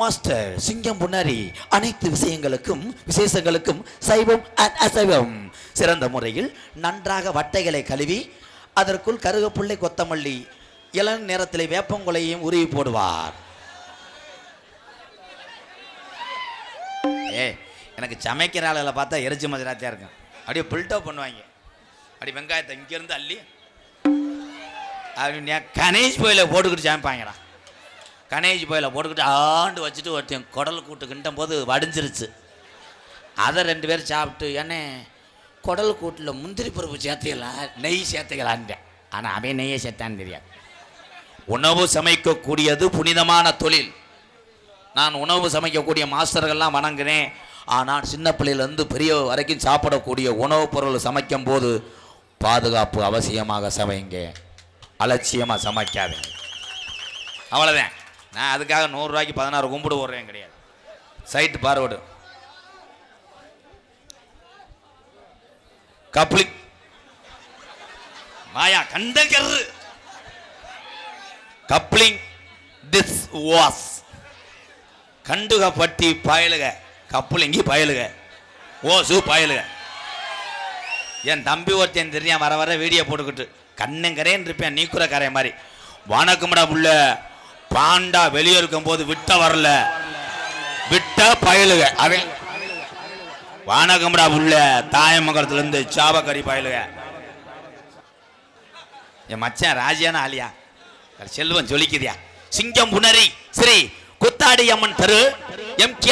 Master சிங்கம் புன்னரி அனைத்து விஷயங்களுக்கும் விசேஷங்களுக்கும் சைவம் அண்ட் அசைவம். சிறந்த முறையில் நன்றாக வட்டைகளை கழுவி அதற்குள் கருகப்புள்ளை கொத்தமல்லி இளம் நேரத்தில் வேப்பங்குலையும் உருவி போடுவார். ஏ எனக்கு சமைக்கிற ஆளுகளை பார்த்தா எரிச்சி மதுராத்தியா இருக்கும். அப்படியே பில்டப் பண்ணுவாங்க. அப்படி வெங்காயத்தை இங்கேருந்து அள்ளி அப்படி கணேஷ் கோயிலை போட்டுக்கிட்டு சமைப்பாங்கடா. கணேஷ் போயில போட்டுக்கிட்டு ஆண்டு வச்சுட்டு ஒருத்தன் குடல் கூட்டு கிண்டும் போது வடிஞ்சிருச்சு. அதை ரெண்டு பேரும் சாப்பிட்டு ஏன்னே குடல் கூட்டில் முந்திரி பருப்பு சேர்த்துக்கலாம் நெய் சேர்த்துக்கலான்ட்டேன் ஆனால் அவன் நெய்யை சேர்த்தான்னு தெரியாது. உணவு சமைக்கக்கூடியது புனிதமான தொழில். நான் உணவு சமைக்கக்கூடிய மாஸ்டர்கள்லாம் வணங்கினேன். ஆனால் சின்ன பிள்ளையிலேருந்து பெரிய வரைக்கும் சாப்பிடக்கூடிய உணவுப் பொருள் சமைக்கும் போது பாதுகாப்பு அவசியமாக சமைங்க. அலட்சியமாக சமைக்காதீங்க. அவ்வளோதான் நான் அதுக்காக நூறுரூவாய்க்கு பதினாறு கும்பிடு போடுறேன் கிடையாது. சைட்டு பார்வர்டு கப்ளிக் மாயா கண்டங்கரு கப்ளிங் திஸ் வாஸ் கண்டுகப்பட்டி பயலுக. கப்ளிங்கி பயலுக. ஓசு பயலுக. என் தம்பி ஒருத்தன் தெரியாம வர வர வீடியோ போட்டுக்கிட்டு கண்ணுங்கரேன்னு இருப்பேன் நீக்குற கரை மாதிரி. வணக்கம்டா புள்ள. பாண்டா வெளியே இருக்கும்போது விட்ட வரல. விட்ட பயலுக. அவன் வானகம்டா உள்ள தாயமங்கலத்துல இருந்து சாபக்கறி பயலுக. என் மச்சான் ராஜியான ஆலியா செல்வம் ஜொலிக்குதியா? சிங்கம் புனரி ஸ்ரீ குத்தாடி அம்மன் தெரு.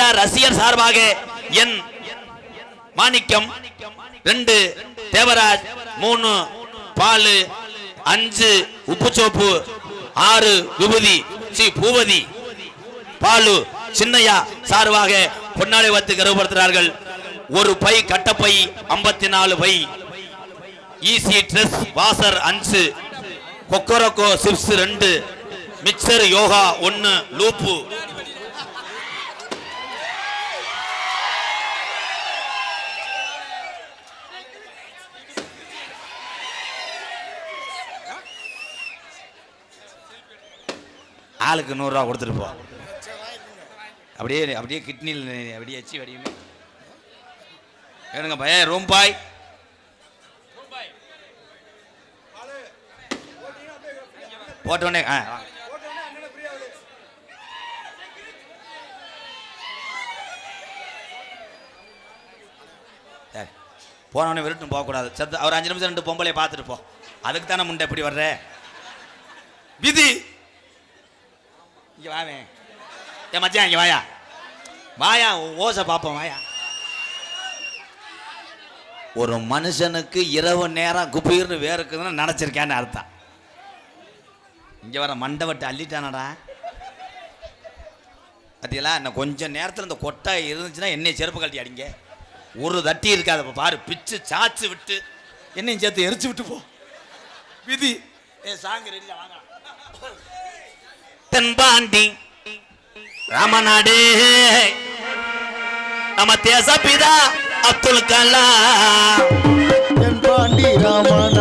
ஆர் ரசிகர் சார்பாக என் மாணிக்கம் ரெண்டு தேவராஜ் மூணு பாலு அஞ்சு உப்புச்சோப்பு ஆறு விபூதி சி பூவதி பாலு சின்னையா சார்பாக பொன்னாடை வைத்து கருவப்படுத்துகிறார்கள். ஒரு பை கட்டப்பை ஐம்பத்தி நாலு பை. ஈசி ட்ரெஸ் வாசர் அஞ்சு. கொக்கரக்கோ சிப்ஸ் ரெண்டு. மிக்சர் யோகா ஒன்று லூப்பு. ஆளுக்கு நூறுரூவா கொடுத்துட்டு போ. அப்படியே அப்படியே கிட்னியில் அப்படியே வச்சு வடியுமே? வேணுங்க பையன் ரூம்பாய் போட்ட உடனே ஆ வாங்க. போனவொடனே விருட்டும் போகக்கூடாது. சத்து அவர் அஞ்சு நிமிஷம் ரெண்டு பொம்பளையை பார்த்துட்டு போ. அதுக்கு தானே முண்டை எப்படி வர்ற? விதி! வாவேன் ஏ மச்சான் இங்க வாயா. வாயா ஓச ஓசை பார்ப்போம் வாயா. ஒரு மனுஷனுக்கு இரவு நேரம் குப்பீர்னு வேர்க்குதுன்னு நினச்சிருக்கேன்னு அர்த்தம். இங்கே வர மண்டவட்டை அள்ளிட்டானடா. பார்த்தீங்களா இன்னும் கொஞ்சம் நேரத்தில் இந்த கொட்டை இருந்துச்சுன்னா என்னைய செருப்பு கழட்டி அடிங்க. ஒரு தட்டி இருக்காது பாரு பிச்சு சாச்சு விட்டு என்னையும் சேர்த்து எரிச்சு விட்டு போ. விதி. ஏ சாங்க ரெடியா வாங்க. தென்பாண்டி ராமநாடு. நம்ம தேசப்பிதா அப்துல் கலாம். தென்பாண்டி ராமன்.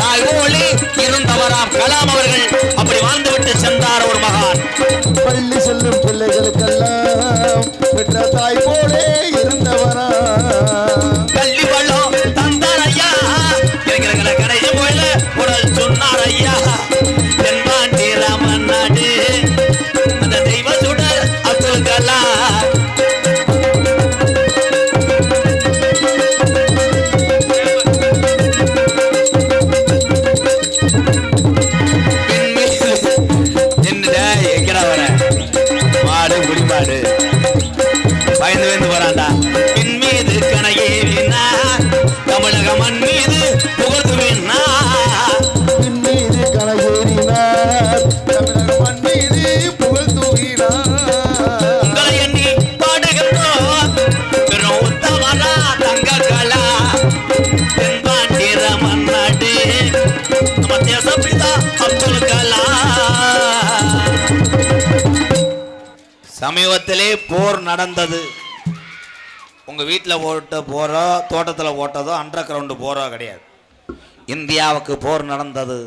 தாய்மொழி இருந்தவராம் கலாம் மண் மீது புகழ்ந்துவேனா பின் மீது கனகேறினார் மண் மீது புகழ் தூவினார் உங்களை எண்ணி பாடுகின்றோம் பெரும் உத்தமரா தங்கங்களா தென்பாண்டிர மன்னாடு நம்ம தேசப்பிதா அப்துல் கலாம். சமீபத்திலே போர் நடந்தது. உங்கள் வீட்டில் ஓட்ட போகிறோ தோட்டத்தில் ஓட்டதோ அண்டர் கிரவுண்டு போகிறோ கிடையாது. இந்தியாவுக்கு போர் நடந்தது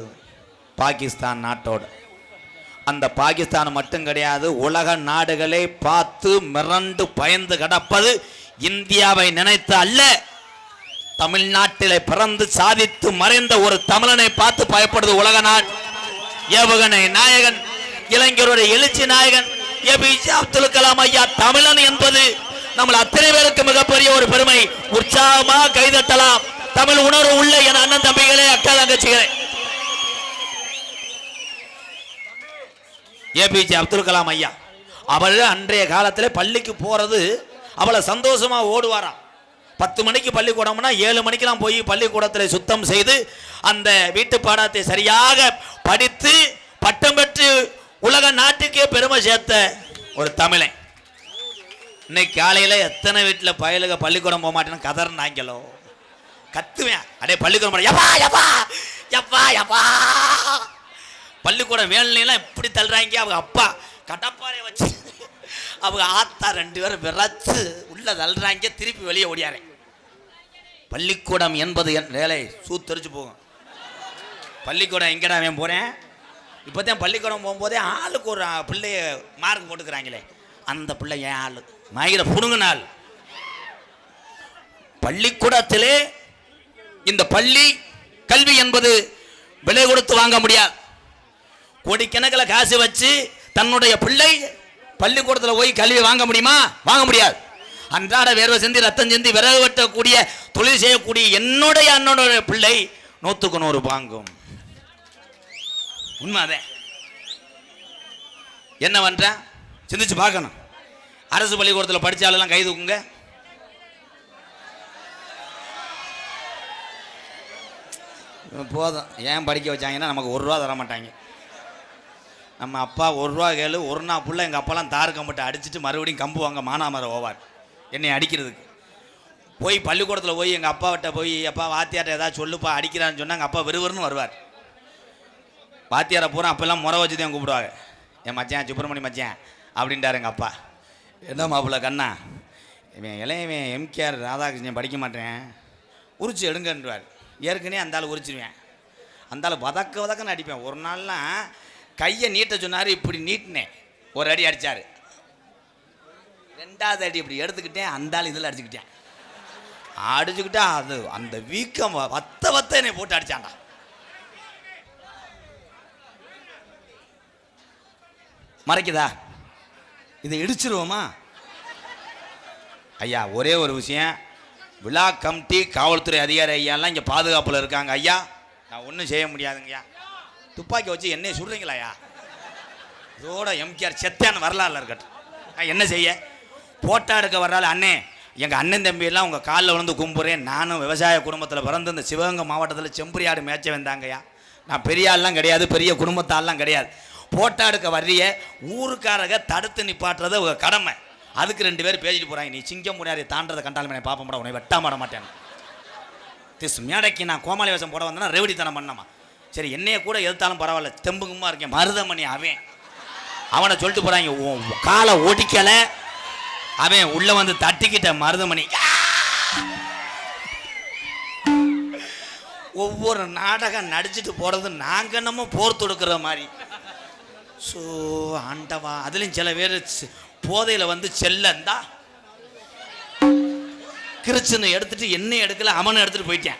பாகிஸ்தான் நாட்டோடு. அந்த பாகிஸ்தான் மட்டும் கிடையாது உலக நாடுகளை பார்த்து மிரண்டு பயந்து கிடப்பது இந்தியாவை நினைத்து அல்ல. தமிழ்நாட்டிலே பிறந்து சாதித்து மறைந்த ஒரு தமிழனை பார்த்து பயப்படுது உலக நாடு. ஏவுகணை நாயகன் இளைஞருடைய எழுச்சி நாயகன் ஏபிஜே அப்துல் கலாம் ஐயா தமிழன் என்பது. நம்ம அத்தனை பேருக்கு மிகப்பெரிய ஒரு பெருமை. உற்சாகமா கைதட்டலாம். தமிழ் உணர்வு உள்ள என் அண்ணன் தம்பிகளே அக்கா தங்கச்சிகளே. ஏபிஜே அப்துல் கலாம் ஐயா அவள் அன்றைய காலத்தில் பள்ளிக்கு போறது அவளை சந்தோஷமா ஓடுவாராம். பத்து மணிக்கு பள்ளிக்கூடம்னா ஏழு மணிக்கெல்லாம் போய் பள்ளிக்கூடத்தில் சுத்தம் செய்து அந்த வீட்டு பாடத்தை சரியாக படித்து பட்டம் பெற்று உலக நாட்டுக்கே பெருமை சேர்த்த ஒரு தமிழன். இன்னைக்கு காலையில் எத்தனை வீட்டில் பயலுக பள்ளிக்கூடம் போக மாட்டேன்னு கதறினாங்களோ? கத்துவேன். அடே பள்ளிக்கூடம் எப்பா எப்பா யப்பா யப்பா யப்பா பள்ளிக்கூடம் வேலையெல்லாம் இப்படி தள்ளுறாங்க. அவங்க அப்பா கடப்பாறை வச்சு அவங்க ஆத்தா ரெண்டு பேரும் விரச்சு உள்ள தள்ளுறாங்க. திருப்பி வெளியே ஓடியாரேன். பள்ளிக்கூடம் என்பது என் வேலை. சூத்தரிச்சு போகும். பள்ளிக்கூடம் எங்கடா அவன் போகிறேன் இப்போ தான் பள்ளிக்கூடம் போகும்போதே ஆளுக்கு ஒரு பிள்ளைய மார்க் போட்டுக்கிறாங்களே. அந்த பிள்ளை என் ஆள். மயிரை புடுங்கினாள். பள்ளிக்கூடத்திலே இந்த பள்ளி கல்வி என்பது விலை கொடுத்து வாங்க முடியாது. கோடிக்கணக்கில் காசு வச்சு தன்னுடைய பிள்ளை பள்ளிக்கூடத்தில் போய் கல்வி வாங்க முடியுமா? வாங்க முடியாது. அன்றாட வேர்வை செஞ்சு ரத்தம் செஞ்சு விறகு வெட்டக்கூடிய தொழில் செய்யக்கூடிய என்னுடைய அண்ணனுடைய பிள்ளை நூற்றுக்கு நூறு வாங்கும். உண்மை அதே. என்ன பண்ணுறேன் சிந்திச்சு பார்க்கணும். அரசு பள்ளிக்கூடத்தில் படித்தாலெல்லாம் கை தூக்குங்க. போதும். ஏன் படிக்க வச்சாங்கன்னா நமக்கு ஒரு ரூபா தர மாட்டாங்க. நம்ம அப்பா ஒரு ரூபா கேளு ஒரு நாள் புள்ள எங்கள் அப்பாலாம் தார் கம்பட்டை அடிச்சுட்டு மறுபடியும் கம்பு வாங்க மானாமரம் ஓவார். என்னை அடிக்கிறதுக்கு. போய் பள்ளிக்கூடத்தில் போய் எங்கள் அப்பாவிட்ட போய் அப்பா வாத்தியார்ட்ட ஏதாவது சொல்லுப்பா அடிக்கிறான்னு சொன்னால் எங்கள் அப்பா விறுவிறுன்னு வருவார். வாத்தியாரை பூரா அப்போல்லாம் முறை வச்சு தான் கூப்பிடுவாங்க. என் மச்சான் சுப்பிரமணி மச்சான் அப்படின்ட்டார் எங்கள் அப்பா. என்ன மாப்பிள்ள கண்ணா. இவன் இளையவன் எம்கேஆர் ராதாகிருஷ்ணன் படிக்க மாட்டேன். உரிச்சு எடுங்கன்றார் ஏற்கனவே அந்த ஆள் உரிச்சிருவேன். அந்த ஆள் வதக்க வதக்கன்னு அடிப்பேன். ஒரு நாள்லாம் கையை நீட்ட சொன்னார் இப்படி நீட்டினேன். ஒரு அடி அடித்தார் ரெண்டாவது அடி இப்படி எடுத்துக்கிட்டேன் அந்த ஆள் இதில் அடிச்சுக்கிட்டேன். அடிச்சுக்கிட்டா அது அந்த வீக்கம் வ- வத்த வத்த என்னை போட்டு அடிச்சான்டா. மறைக்குதா? இதை இடிச்சிருவோமா? ஐயா ஒரே ஒரு விஷயம். விழா கமிட்டி காவல்துறை அதிகாரி ஐயாலாம் இங்கே பாதுகாப்பில் இருக்காங்க. ஐயா நான் ஒன்றும் செய்ய முடியாதுங்க ஐயா துப்பாக்கி வச்சு என்னையை சுடுறீங்களா ஐயா? இதோட எம்கேஆர் செத்தான வரலாறுல இருக்கட்டும். நான் என்ன செய்ய? போட்டா எடுக்க வர்றாள் அண்ணே. எங்கள் அண்ணன் தம்பியெல்லாம் உங்கள் காலில் விழுந்து கும்புறேன். நானும் விவசாய குடும்பத்தில் பிறந்து இந்த சிவகங்கை மாவட்டத்தில் செம்புரியாடு மேய்ச்ச வந்தாங்கய்யா நான் பெரிய ஆள்லாம் கிடையாது பெரிய குடும்பத்தாள்லாம் கிடையாது. போட்டா எடுக்க வர்றிய ஊருக்காரங்க தடுத்து நிப்பாட்டுறது உங்கள் கடமை. அதுக்கு ரெண்டு பேர் பேசிட்டு போகிறாங்க நீ சிங்கம் முடியாது தாண்டதை கண்டாலும் நான் பார்ப்ப மாட்டேன் உன்னை வெட்டாமட மாட்டேன் திஸ் மேடைக்கு நான் கோமாளி வேஷம் போட வந்தேன்னா ரெவடித்தனம் பண்ணமா? சரி என்னைய கூட எதிர்த்தாலும் பரவாயில்ல. தெம்புங்குமா இருக்கேன் மருதமணி அவன். அவனை சொல்லிட்டு போகிறாங்க காலை ஒடிக்கலை. அவன் உள்ளே வந்து தட்டிக்கிட்ட மருதமணி. ஒவ்வொரு நாடகம் நடிச்சிட்டு போகிறது நாங்கள் என்னமோ போர் தொடுக்கிற மாதிரி. ஸோ ஆண்டவா அதுலேயும் சில பேர் போதையில் வந்து செல்லந்தா கிறிச்சனை எடுத்துட்டு என்ன எடுக்கல அவனை எடுத்துட்டு போயிட்டேன்.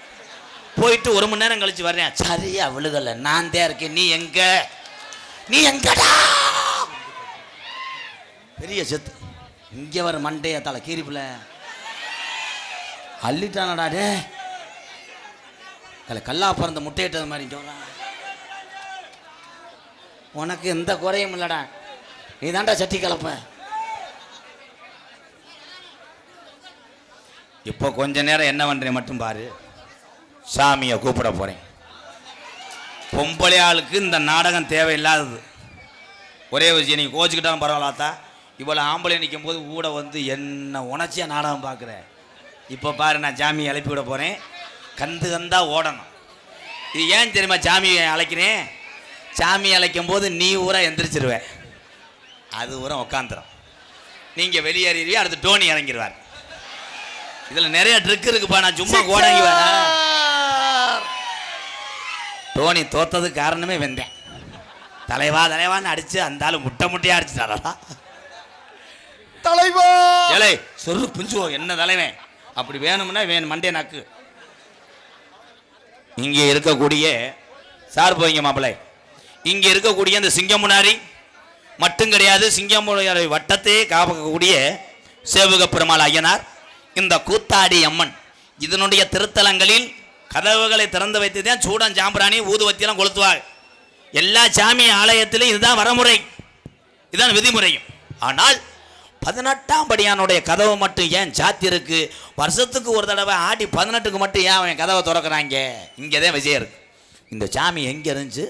போயிட்டு ஒரு மணி நேரம் கழிச்சு வர்றேன். சரியா விழுதலை நான் தான் இருக்கேன். நீ எங்க? நீ எங்கடா? பெரிய செத்து. இங்கே வர மண்டைய தலை கீரிப்புல அள்ளிட்டானடா டே கல்லா பிறந்த முட்டையிட்டது மாதிரி சொல்கிறான் உனக்கு எந்த குறையும் இல்லைடா. நீ தாண்டா சட்டி கலப்ப. இப்போ கொஞ்ச நேரம் என்ன பண்ணுறேன் மட்டும் பாரு. சாமியை கூப்பிட போகிறேன் பொம்பளை ஆளுக்கு இந்த நாடகம் தேவையில்லாதது. ஒரே விஷயம் நீ கோச்சிக்கிட்டாலும் பரவாயில்லாத்தா இவ்வளோ ஆம்பளை நிற்கும் போது கூட வந்து என்ன உணர்ச்சியா நாடகம் பார்க்குற? இப்போ பாரு நான் சாமியை எழுப்பி விட போகிறேன் கந்து கந்தா ஓடணும். இது ஏன் தெரியுமா சாமியை அழைக்கிறேன்? சாமி அழைக்கும் போது நீ ஊரா எந்திரிச்சிருவ. அது ஊரா உக்காந்துரும். நீங்கள் வெளியேறிடுவீ அடுத்து டோனி இறங்கிடுவார் இதில் நிறைய ட்ரிக் இருக்குப்பா நான் சும்மா கோடங்கி வரேன் டோனி தோத்ததுக்கு காரணமே வெந்தேன் தலைவா தலைவான்னு அடிச்சு அந்த ஆளு முட்டை முட்டையா அடிச்சுட்டாரா? தலைவா! ஏலே சொரு புஞ்சுவோ என்ன தலைவன்? அப்படி வேணும்னா வேணும் மண்டே நாக்கு. இங்கே இருக்கக்கூடிய சார் போய்ங்க மாப்பிள்ளை. இங்கே இருக்கக்கூடிய இந்த சிங்கமுனாரி மட்டும் கிடையாது சிங்கமுனாரி வட்டத்தையே காப்பாற்றக்கூடிய சேவக பெருமாள் ஐயனார் இந்த கூத்தாடி அம்மன். இதனுடைய திருத்தலங்களில் கதவுகளை திறந்து வைத்து தான் சூடம் சாம்பிராணி ஊதுவத்தியெல்லாம் கொளுத்துவாள். எல்லா சாமி ஆலயத்திலும் இதுதான் வரமுறை. இதுதான் விதிமுறையும். ஆனால் பதினெட்டாம் படியானுடைய கதவு மட்டும் ஏன் சாத்தி இருக்கு? வருஷத்துக்கு ஒரு தடவை ஆடி பதினெட்டுக்கு மட்டும் ஏன் அவன் கதவை திறக்கிறாங்க? இங்கே தான் விஜயம் இருக்கு. இந்த சாமி எங்கே இருந்துச்சு?